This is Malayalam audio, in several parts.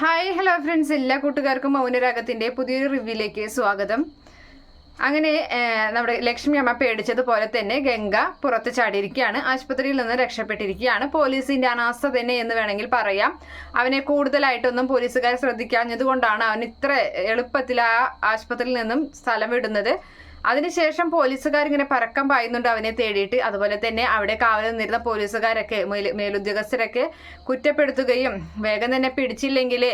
ഹായ് ഹലോ ഫ്രണ്ട്സ് എല്ലാ കൂട്ടുകാർക്കും മൗനരാഗത്തിന്റെ പുതിയൊരു റിവ്യൂയിലേക്ക് സ്വാഗതം. അങ്ങനെ നമ്മുടെ ലക്ഷ്മി അമ്മ പേടിച്ചതുപോലെ തന്നെ ഗംഗ പുറത്ത് ചാടിയിരിക്കുകയാണ്. ആശുപത്രിയിൽ നിന്ന് രക്ഷപ്പെട്ടിരിക്കുകയാണ്. പോലീസിന്റെ അനാസ്ഥ തന്നെ എന്ന് വേണമെങ്കിൽ പറയാം. അവനെ കൂടുതലായിട്ടൊന്നും പോലീസുകാർ ശ്രദ്ധിക്കാഞ്ഞതുകൊണ്ടാണ് അവൻ ഇത്ര എളുപ്പത്തിൽ ആ ആശുപത്രിയിൽ നിന്നും സ്ഥലം വിടുന്നത്. അതിനുശേഷം പോലീസുകാർ ഇങ്ങനെ പരക്കം പായുന്നുണ്ട് അവനെ തേടിയിട്ട്. അതുപോലെ തന്നെ അവിടെ കാവൽ നിന്നിരുന്ന പോലീസുകാരൊക്കെ മേലുദ്യോഗസ്ഥരൊക്കെ കുറ്റപ്പെടുത്തുകയും വേഗം തന്നെ പിടിച്ചില്ലെങ്കിൽ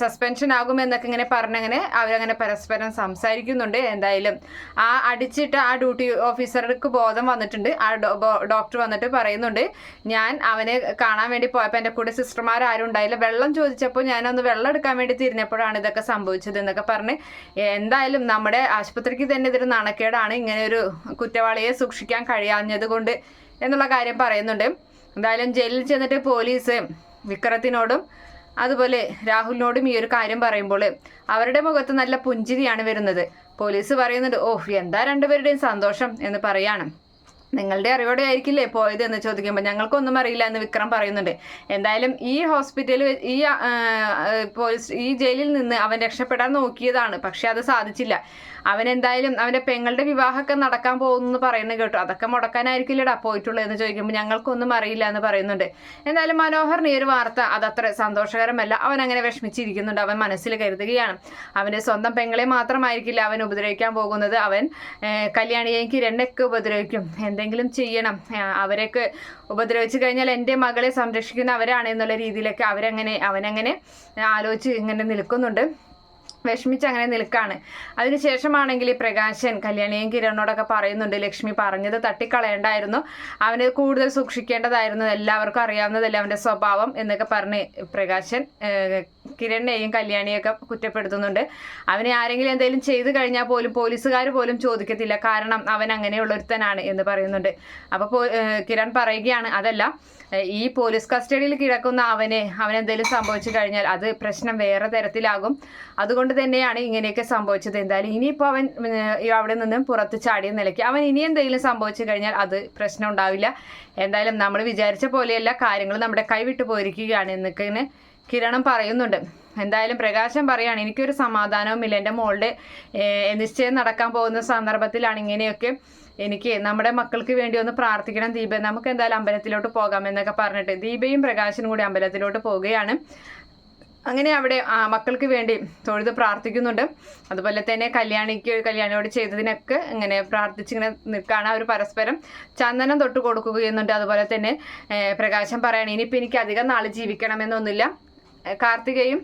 സസ്പെൻഷൻ ആകും എന്നൊക്കെ ഇങ്ങനെ പറഞ്ഞങ്ങനെ അവരങ്ങനെ പരസ്പരം സംസാരിക്കുന്നുണ്ട്. എന്തായാലും ആ അടിച്ചിട്ട് ആ ഡ്യൂട്ടി ഓഫീസർക്ക് ബോധം വന്നിട്ടുണ്ട്. ആ ഡോക്ടർ വന്നിട്ട് പറയുന്നുണ്ട് ഞാൻ അവനെ കാണാൻ വേണ്ടി പോയപ്പോൾ എന്റെ കൂടെ സിസ്റ്റർമാർ ആരും ഉണ്ടായില്ല. വെള്ളം ചോദിച്ചപ്പോൾ ഞാനൊന്ന് വെള്ളം എടുക്കാൻ വേണ്ടി തിരിഞ്ഞപ്പോഴാണ് ഇതൊക്കെ സംഭവിച്ചത് എന്നൊക്കെ പറഞ്ഞ്. എന്തായാലും നമ്മുടെ ആശുപത്രിക്ക് തന്നെ ഇതൊരു നാണക്കേടാണ് ഇങ്ങനെ ഒരു കുറ്റവാളിയെ സൂക്ഷിക്കാൻ കഴിയാഞ്ഞത് കൊണ്ട് എന്നുള്ള കാര്യം പറയുന്നുണ്ട്. എന്തായാലും ജയിലിൽ ചെന്നിട്ട് പോലീസ് വിക്രത്തിനോടും അതുപോലെ രാഹുലിനോടും ഈ ഒരു കാര്യം പറയുമ്പോൾ അവരുടെ മുഖത്ത് നല്ല പുഞ്ചിരിയാണ് വരുന്നത്. പോലീസ് പറയുന്നുണ്ട് ഓഹ് എന്താ രണ്ടുപേരുടെയും സന്തോഷം എന്ന് പറയാണ്. നിങ്ങളുടെ അറിവോടെ ആയിരിക്കില്ലേ പോയത് എന്ന് ചോദിക്കുമ്പോൾ ഞങ്ങൾക്കൊന്നും അറിയില്ല എന്ന് വിക്രം പറയുന്നുണ്ട്. എന്തായാലും ഈ ഹോസ്പിറ്റലിൽ ഈ പോലീസ് ഈ ജയിലിൽ നിന്ന് അവൻ രക്ഷപ്പെടാൻ നോക്കിയതാണ്. പക്ഷെ അത് സാധിച്ചില്ല. അവൻ എന്തായാലും അവന്റെ പെങ്ങളുടെ വിവാഹമൊക്കെ നടക്കാൻ പോകുന്നു പറയുന്നത് കേട്ടു. അതൊക്കെ മുടക്കാനായിരിക്കില്ലടാ പോയിട്ടുള്ളത് എന്ന് ചോദിക്കുമ്പോൾ ഞങ്ങൾക്കൊന്നും അറിയില്ല എന്ന് പറയുന്നുണ്ട്. എന്തായാലും മനോഹറിന് ഈ ഒരു വാർത്ത അതത്ര സന്തോഷകരമല്ല. അവൻ അങ്ങനെ വിഷമിച്ചിരിക്കുന്നുണ്ട്. അവൻ മനസ്സിൽ കരുതുകയാണ്. അവന്റെ സ്വന്തം പെങ്ങളെ മാത്രമായിരിക്കില്ല അവൻ ഉപദ്രവിക്കാൻ പോകുന്നത്. അവൻ കല്യാണിയെയും കിരണിനൊക്കെ ഉപദ്രവിക്കും. എന്തെങ്കിലും ചെയ്യണം. അവരൊക്കെ ഉപദ്രവിച്ചു കഴിഞ്ഞാൽ എന്റെ മകളെ സംരക്ഷിക്കുന്ന അവരാണ് എന്നുള്ള രീതിയിലൊക്കെ അവരങ്ങനെ അവനങ്ങനെ ആലോചിച്ച് ഇങ്ങനെ നിൽക്കുന്നുണ്ട്. വിഷമിച്ച് അങ്ങനെ നിൽക്കാണ്. അതിനുശേഷമാണെങ്കിൽ പ്രകാശൻ കല്യാണിയും കിരണോടൊക്കെ പറയുന്നുണ്ട് ലക്ഷ്മി പറഞ്ഞത് തട്ടിക്കളയേണ്ടായിരുന്നു. അവന് കൂടുതൽ സൂക്ഷിക്കേണ്ടതായിരുന്നു. എല്ലാവർക്കും അറിയാവുന്നതല്ലേ അവന്റെ സ്വഭാവം? എന്നൊക്കെ പറഞ്ഞ് പ്രകാശൻ കിരണിനെയും കല്യാണിയൊക്കെ കുറ്റപ്പെടുത്തുന്നുണ്ട്. അവനെ ആരെങ്കിലും എന്തെങ്കിലും ചെയ്തു കഴിഞ്ഞാൽ പോലും പോലീസുകാർ പോലും ചോദിക്കത്തില്ല. കാരണം അവൻ അങ്ങനെയുള്ള ഒരുത്തനാണ് എന്ന് പറയുന്നുണ്ട്. അപ്പോൾ കിരൺ പറയുകയാണ് അതല്ല ഈ പോലീസ് കസ്റ്റഡിയിൽ കിടക്കുന്ന അവനെ അവനെന്തെങ്കിലും സംഭവിച്ചു കഴിഞ്ഞാൽ അത് പ്രശ്നം വേറെ തരത്തിലാകും. അതുകൊണ്ട് തന്നെയാണ് ഇങ്ങനെയൊക്കെ സംഭവിച്ചത്. എന്തായാലും ഇനിയിപ്പോൾ അവൻ അവിടെ നിന്നും പുറത്ത് ചാടിയ നിലയ്ക്ക് അവൻ ഇനി എന്തെങ്കിലും സംഭവിച്ചു കഴിഞ്ഞാൽ അത് പ്രശ്നം ഉണ്ടാവില്ല. എന്തായാലും നമ്മൾ വിചാരിച്ച പോലെയല്ല. കാര്യങ്ങൾ നമ്മുടെ കൈവിട്ടു പോയിരിക്കുകയാണ് എന്നൊക്കെ കിരണം പറയുന്നുണ്ട്. എന്തായാലും പ്രകാശം പറയാണ് എനിക്കൊരു സമാധാനവുമില്ല. എന്റെ മോളുടെ നിശ്ചയം നടക്കാൻ പോകുന്ന സന്ദർഭത്തിലാണ് ഇങ്ങനെയൊക്കെ എനിക്ക് നമ്മുടെ മക്കൾക്ക് വേണ്ടി ഒന്ന് പ്രാർത്ഥിക്കണം ദീപ. നമുക്ക് എന്തായാലും അമ്പലത്തിലോട്ട് പോകാം എന്നൊക്കെ പറഞ്ഞിട്ട് ദീപയും പ്രകാശനും കൂടി അമ്പലത്തിലോട്ട് പോവുകയാണ്. അങ്ങനെ അവിടെ മക്കൾക്ക് വേണ്ടി തൊഴുത് പ്രാർത്ഥിക്കുന്നുണ്ട്. അതുപോലെ തന്നെ കല്യാണിക്ക് കല്യാണിയോട് ചെയ്തതിനൊക്കെ ഇങ്ങനെ പ്രാർത്ഥിച്ചിങ്ങനെ നിൽക്കുകയാണ് അവർ പരസ്പരം. ചന്ദനം തൊട്ട് കൊടുക്കുകയെന്നുണ്ട്. അതുപോലെ തന്നെ പ്രകാശം പറയണം ഇനിയിപ്പോൾ എനിക്ക് അധികം നാൾ ജീവിക്കണമെന്നൊന്നുമില്ല. കാർത്തികയും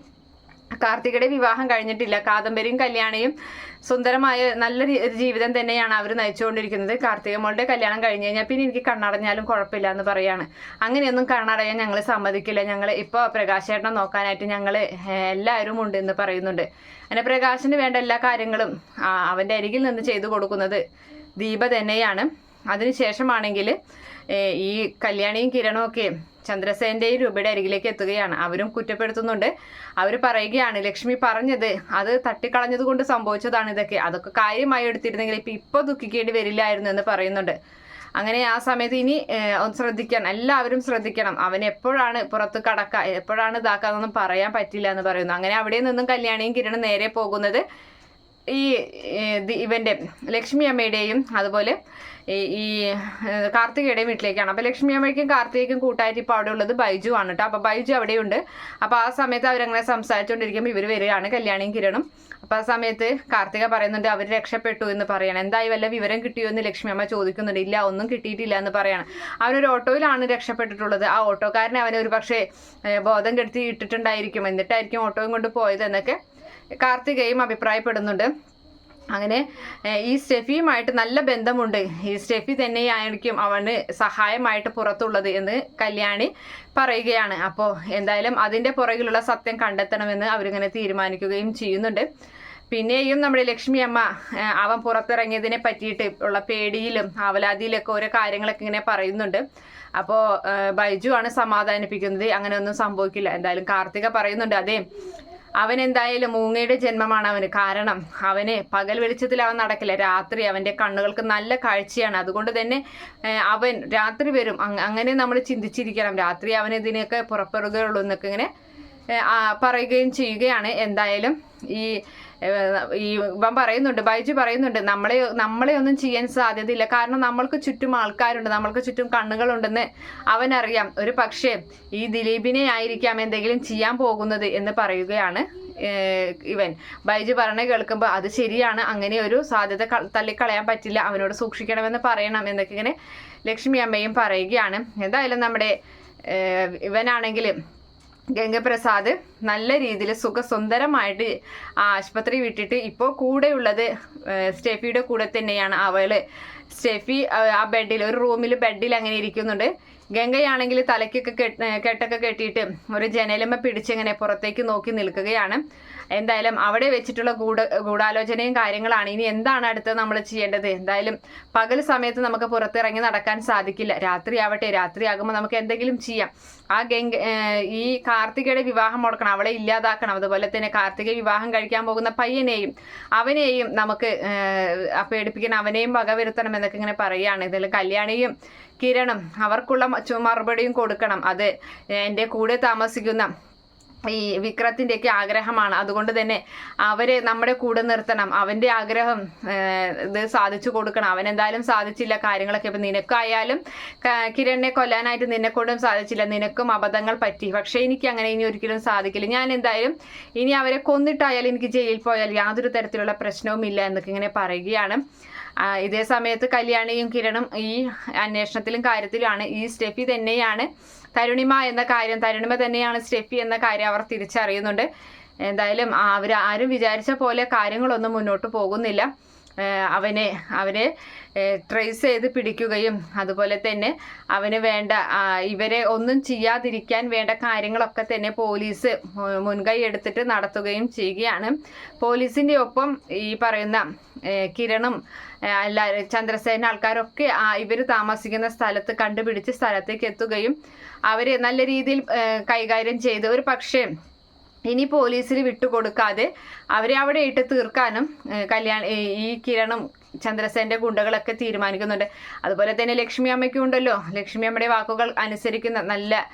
കാർത്തികയുടെ വിവാഹം കഴിഞ്ഞിട്ടില്ല. കാദംബരിയും കല്യാണയും സുന്ദരമായ നല്ല ജീവിതം തന്നെയാണ് അവർ നയിച്ചുകൊണ്ടിരിക്കുന്നത്. കാർത്തിക മോളുടെ കല്യാണം കഴിഞ്ഞ് കഴിഞ്ഞാൽ പിന്നെ എനിക്ക് കണ്ണടഞ്ഞാലും കുഴപ്പമില്ല എന്ന് പറയാണ്. അങ്ങനെയൊന്നും കണ്ണടയാൻ ഞങ്ങൾ സമ്മതിക്കില്ല. ഞങ്ങൾ ഇപ്പോൾ പ്രകാശേട്ടനെ നോക്കാനായിട്ട് ഞങ്ങൾ എല്ലാവരും ഉണ്ട് എന്ന് പറയുന്നുണ്ട്. അങ്ങനെ പ്രകാശിന് വേണ്ട എല്ലാ കാര്യങ്ങളും അവന്റെ അരികിൽ നിന്ന് ചെയ്തു കൊടുക്കുന്നത് ദീപ തന്നെയാണ്. അതിനുശേഷമാണെങ്കിൽ ഈ കല്യാണിയും കിരണും ഒക്കെ ചന്ദ്രസേന്റെയും രൂപയുടെ അരികിലേക്ക് എത്തുകയാണ്. അവരും കുറ്റപ്പെടുത്തുന്നുണ്ട്. അവർ പറയുകയാണ് ലക്ഷ്മി പറഞ്ഞത് അത് തട്ടിക്കളഞ്ഞത് കൊണ്ട് സംഭവിച്ചതാണ് ഇതൊക്കെ. അതൊക്കെ കാര്യമായി എടുത്തിരുന്നെങ്കിൽ ഇപ്പൊ ഇപ്പൊ ദുഃഖിക്കേണ്ടി വരില്ലായിരുന്നു എന്ന് പറയുന്നുണ്ട്. അങ്ങനെ ആ സമയത്ത് ഇനി ഒന്ന് ശ്രദ്ധിക്കണം എല്ലാവരും ശ്രദ്ധിക്കണം. അവൻ എപ്പോഴാണ് പുറത്ത് കടക്ക എപ്പോഴാണ് ഇതാക്കാന്നൊന്നും പറയാൻ പറ്റില്ല എന്ന് പറയുന്നു. അങ്ങനെ അവിടെ നിന്നും കല്യാണിയും കിരണും നേരെ പോകുന്നത് ഈ ഇവന്റെ ലക്ഷ്മി അമ്മയുടെയും അതുപോലെ ഈ ഈ കാർത്തികയുടെയും വീട്ടിലേക്കാണ്. അപ്പോൾ ലക്ഷ്മി അമ്മയ്ക്കും കാർത്തികയ്ക്കും കൂട്ടായിട്ട് ഇപ്പോൾ അവിടെ ഉള്ളത് ബൈജു ആണ് കേട്ടോ അപ്പോൾ ബൈജു അവിടെയുണ്ട്. അപ്പോൾ ആ സമയത്ത് അവരങ്ങനെ സംസാരിച്ചുകൊണ്ടിരിക്കുമ്പോൾ ഇവർ വരികയാണ് കല്യാണിയും കിരണും. അപ്പോൾ ആ സമയത്ത് കാർത്തിക പറയുന്നുണ്ട് അവർ രക്ഷപ്പെട്ടു എന്ന് പറയണം. എന്തായി വല്ല വിവരം കിട്ടിയോ എന്ന് ലക്ഷ്മി അമ്മ ചോദിക്കുന്നുണ്ട്. ഇല്ല ഒന്നും കിട്ടിയിട്ടില്ല എന്ന് പറയണം. അവനൊരു ഓട്ടോയിലാണ് രക്ഷപ്പെട്ടിട്ടുള്ളത്. ആ ഓട്ടോക്കാരനെ അവനെ ഒരു പക്ഷേ ബോധം കെടുത്തി ഇട്ടിട്ടുണ്ടായിരിക്കും. എന്നിട്ടായിരിക്കും ഓട്ടോയും കൊണ്ട് പോയത് എന്നൊക്കെ കാർത്തികയും അഭിപ്രായപ്പെടുന്നുണ്ട്. അങ്ങനെ ഈ സ്റ്റെഫിയുമായിട്ട് നല്ല ബന്ധമുണ്ട്. ഈ സ്റ്റെഫി തന്നെയായിരിക്കും അവന് സഹായമായിട്ട് പുറത്തുള്ളത് എന്ന് കല്യാണി പറയുകയാണ്. അപ്പോൾ എന്തായാലും അതിന്റെ പുറകിലുള്ള സത്യം കണ്ടെത്തണമെന്ന് അവരിങ്ങനെ തീരുമാനിക്കുകയും ചെയ്യുന്നുണ്ട്. പിന്നെയും നമ്മുടെ ലക്ഷ്മി അമ്മ അവൻ പുറത്തിറങ്ങിയതിനെ പറ്റിയിട്ട് ഉള്ള പേടിയിലും അവലാതിയിലൊക്കെ ഓരോ കാര്യങ്ങളൊക്കെ ഇങ്ങനെ പറയുന്നുണ്ട്. അപ്പോൾ ബൈജു ആണ് സമാധാനിപ്പിക്കുന്നത്. അങ്ങനെ ഒന്നും സംഭവിക്കില്ല. എന്തായാലും കാർത്തിക പറയുന്നുണ്ട് അതെ അവൻ എന്തായാലും മൂങ്ങയുടെ ജന്മമാണ് അവന് കാരണം. അവന് പകൽ വെളിച്ചത്തിൽ അവൻ നടക്കില്ല. രാത്രി അവന്റെ കണ്ണുകൾക്ക് നല്ല കാഴ്ചയാണ്. അതുകൊണ്ട് തന്നെ അവൻ രാത്രി വരും. അങ്ങനെ നമ്മൾ ചിന്തിച്ചിരിക്കണം. രാത്രി അവൻ ഇതിനെയൊക്കെ പുറപ്പെടുകയുള്ളൂ എന്നൊക്കെ ഇങ്ങനെ പറയുകയും ചെയ്യുകയാണ്. എന്തായാലും ഈ ഈ ഇവൻ പറയുന്നുണ്ട് ബൈജു പറയുന്നുണ്ട് നമ്മളെ നമ്മളെ ഒന്നും ചെയ്യാൻ സാധ്യതയില്ല. കാരണം നമ്മൾക്ക് ചുറ്റും ആൾക്കാരുണ്ട് നമ്മൾക്ക് ചുറ്റും കണ്ണുകളുണ്ടെന്ന് അവനറിയാം. ഒരു പക്ഷേ ഈ ദിലീപിനെ ആയിരിക്കാം എന്തെങ്കിലും ചെയ്യാൻ പോകുന്നത് എന്ന് പറയുകയാണ് ഇവൻ. ബൈജു പറഞ്ഞ കേൾക്കുമ്പോൾ അത് ശരിയാണ് അങ്ങനെ ഒരു സാധ്യത തള്ളിക്കളയാൻ പറ്റില്ല അവനോട് സൂക്ഷിക്കണമെന്ന് പറയണം എന്നൊക്കെ ഇങ്ങനെ ലക്ഷ്മി അമ്മയും പറയുകയാണ്. എന്തായാലും നമ്മുടെ ഇവനാണെങ്കിലും ഗംഗപ്രസാദ് നല്ല രീതിയിൽ സുഖസുന്ദരമായിട്ട് ആ ആശുപത്രി വിട്ടിട്ട് ഇപ്പോൾ കൂടെയുള്ളത് സ്റ്റെഫിയുടെ കൂടെ തന്നെയാണ് അവൾ. സ്റ്റെഫി ആ ബെഡിൽ ഒരു റൂമിൽ ബെഡിൽ അങ്ങനെ ഇരിക്കുന്നുണ്ട്. ഗംഗയാണെങ്കിൽ തലയ്ക്കൊക്കെ കെട്ടൊക്കെ കെട്ടിയിട്ട് ഒരു ജനലമ്മ പിടിച്ചിങ്ങനെ പുറത്തേക്ക് നോക്കി നിൽക്കുകയാണ്. എന്തായാലും അവിടെ വെച്ചിട്ടുള്ള ഗൂഢ ഗൂഢാലോചനയും കാര്യങ്ങളാണ്. ഇനി എന്താണ് അടുത്ത് നമ്മൾ ചെയ്യേണ്ടത്? എന്തായാലും പകൽ സമയത്ത് നമുക്ക് പുറത്തിറങ്ങി നടക്കാൻ സാധിക്കില്ല. രാത്രി ആവട്ടെ രാത്രി ആകുമ്പോൾ നമുക്ക് എന്തെങ്കിലും ചെയ്യാം. ആ ഗംഗ ഈ കാർത്തികയുടെ വിവാഹം മുടക്കണം അവളെ ഇല്ലാതാക്കണം. അതുപോലെ തന്നെ കാർത്തിക വിവാഹം കഴിക്കാൻ പോകുന്ന പയ്യനെയും അവനെയും നമുക്ക് പേടിപ്പിക്കണം. അവനെയും വകവരുത്തണം എന്നൊക്കെ ഇങ്ങനെ പറയുകയാണ്. ഇതിൽ കല്യാണിയും കിരണും അവർക്കുള്ള മറുപടിയും കൊടുക്കണം. അത് എന്റെ കൂടെ താമസിക്കുന്ന ഈ വിക്രത്തിന്റെയൊക്കെ ആഗ്രഹമാണ്. അതുകൊണ്ട് തന്നെ അവരെ നമ്മുടെ കൂടെ നിർത്തണം. അവന്റെ ആഗ്രഹം ഇത് സാധിച്ചു കൊടുക്കണം. അവൻ എന്തായാലും സാധിച്ചില്ല കാര്യങ്ങളൊക്കെ. ഇപ്പം നിനക്കായാലും കിരണിനെ കൊല്ലാനായിട്ട് നിന്നെ കൊണ്ടും സാധിച്ചില്ല. നിനക്കും അബദ്ധങ്ങൾ പറ്റി. പക്ഷേ എനിക്ക് അങ്ങനെ ഇനി ഒരിക്കലും സാധിക്കില്ല. ഞാൻ എന്തായാലും ഇനി അവരെ കൊന്നിട്ടായാലും എനിക്ക് ജയിലിൽ പോയാൽ യാതൊരു തരത്തിലുള്ള പ്രശ്നവും ഇല്ല എന്നൊക്കെ ഇങ്ങനെ പറയുകയാണ്. ഇതേ സമയത്ത് കല്യാണിയും കിരണും ഈ അന്വേഷണത്തിലും കാര്യത്തിലുമാണ് ഈ സ്റ്റെഫി തന്നെയാണ്. തരുണിമ എന്ന കാര്യം തരുണിമ തന്നെയാണ് സ്റ്റെഫി എന്ന കാര്യം അവർ തിരിച്ചറിയുന്നുണ്ട്. എന്തായാലും അവർ ആരും വിചാരിച്ച പോലെ കാര്യങ്ങളൊന്നും മുന്നോട്ട് പോകുന്നില്ല. അവനെ അവരെ ട്രേസ് ചെയ്ത് പിടിക്കുകയും അതുപോലെ തന്നെ അവന് വേണ്ട ഇവരെ ഒന്നും ചെയ്യാതിരിക്കാൻ വേണ്ട കാര്യങ്ങളൊക്കെ തന്നെ പോലീസ് മുൻകൈ എടുത്തിട്ട് നടത്തുകയും ചെയ്യുകയാണ്. പോലീസിന്റെ ഒപ്പം ഈ പറയുന്ന കിരണും എല്ലാവരും ചന്ദ്രസേന ആൾക്കാരൊക്കെ ഇവർ താമസിക്കുന്ന സ്ഥലത്ത് കണ്ടുപിടിച്ച് സ്ഥലത്തേക്ക് എത്തുകയും അവരെ നല്ല രീതിയിൽ കൈകാര്യം ചെയ്ത്. ഒരു പക്ഷേ ഇനി പോലീസിൽ വിട്ടുകൊടുക്കാതെ അവരെ അവിടെ ഇട്ട് തീർക്കാനും കല്യാണ ഈ- കിരണം ചന്ദ്രസേന്റെ ഗുണ്ടകളൊക്കെ തീരുമാനിക്കുന്നുണ്ട്. അതുപോലെ തന്നെ ലക്ഷ്മി അമ്മയ്ക്കും ഉണ്ടല്ലോ. ലക്ഷ്മി അമ്മയുടെ വാക്കുകൾ അനുസരിക്കുന്ന നല്ല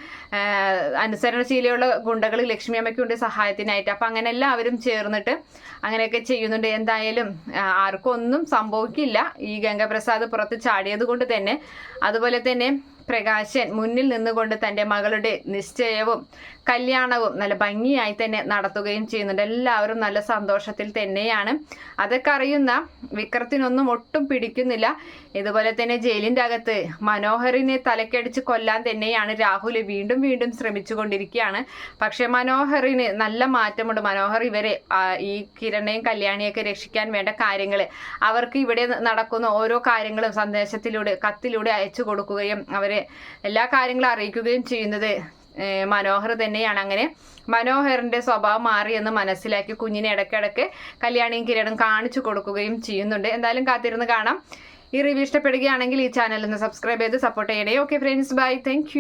അനുസരണശീലയുള്ള ഗുണ്ടകൾ ലക്ഷ്മി അമ്മയ്ക്കുണ്ട് സഹായത്തിനായിട്ട്. അപ്പം അങ്ങനെ എല്ലാവരും ചേർന്നിട്ട് അങ്ങനെയൊക്കെ ചെയ്യുന്നുണ്ട്. എന്തായാലും ആർക്കൊന്നും സംഭവിക്കില്ല. ഈ ഗംഗപ്രസാദ് പുറത്ത് ചാടിയത് കൊണ്ട് തന്നെ. അതുപോലെ തന്നെ പ്രകാശൻ മുന്നിൽ നിന്നുകൊണ്ട് തന്റെ മകളുടെ നിശ്ചയവും കല്യാണവും നല്ല ഭംഗിയായി തന്നെ നടത്തുകയും ചെയ്യുന്നുണ്ട്. എല്ലാവരും നല്ല സന്തോഷത്തിൽ തന്നെയാണ്. അതൊക്കെ അറിയുന്ന വിക്രത്തിനൊന്നും ഒട്ടും പിടിക്കുന്നില്ല. ഇതുപോലെ തന്നെ ജയിലിന്റെ അകത്ത് മനോഹറിനെ തലക്കടിച്ച് കൊല്ലാൻ തന്നെയാണ് രാഹുൽ വീണ്ടും വീണ്ടും ശ്രമിച്ചുകൊണ്ടിരിക്കുകയാണ്. പക്ഷെ മനോഹറിന് നല്ല മാറ്റമുണ്ട്. മനോഹർ ഇവരെ ഈ കിരണയും കല്യാണിയൊക്കെ രക്ഷിക്കാൻ വേണ്ട കാര്യങ്ങൾ അവർക്ക് ഇവിടെ നടക്കുന്ന ഓരോ കാര്യങ്ങളും സന്ദേശത്തിലൂടെ കത്തിലൂടെ അയച്ചു കൊടുക്കുകയും അവരെ എല്ലാ കാര്യങ്ങളും അറിയിക്കുകയും ചെയ്യുന്നത് മനോഹർ തന്നെയാണ്. അങ്ങനെ മനോഹറിന്റെ സ്വഭാവം മാറിയെന്ന് മനസ്സിലാക്കി കുഞ്ഞിനെ ഇടയ്ക്കിടയ്ക്ക് കല്യാണിയും കിരണും കാണിച്ചു കൊടുക്കുകയും ചെയ്യുന്നുണ്ട്. എന്തായാലും കാത്തിരുന്ന് കാണാം. ഈ റിവ്യൂ ഇഷ്ടപ്പെടുകയാണെങ്കിൽ ഈ ചാനൽ ഒന്ന് സബ്സ്ക്രൈബ് ചെയ്ത് സപ്പോർട്ട് ചെയ്യണേ. Okay friends bye thank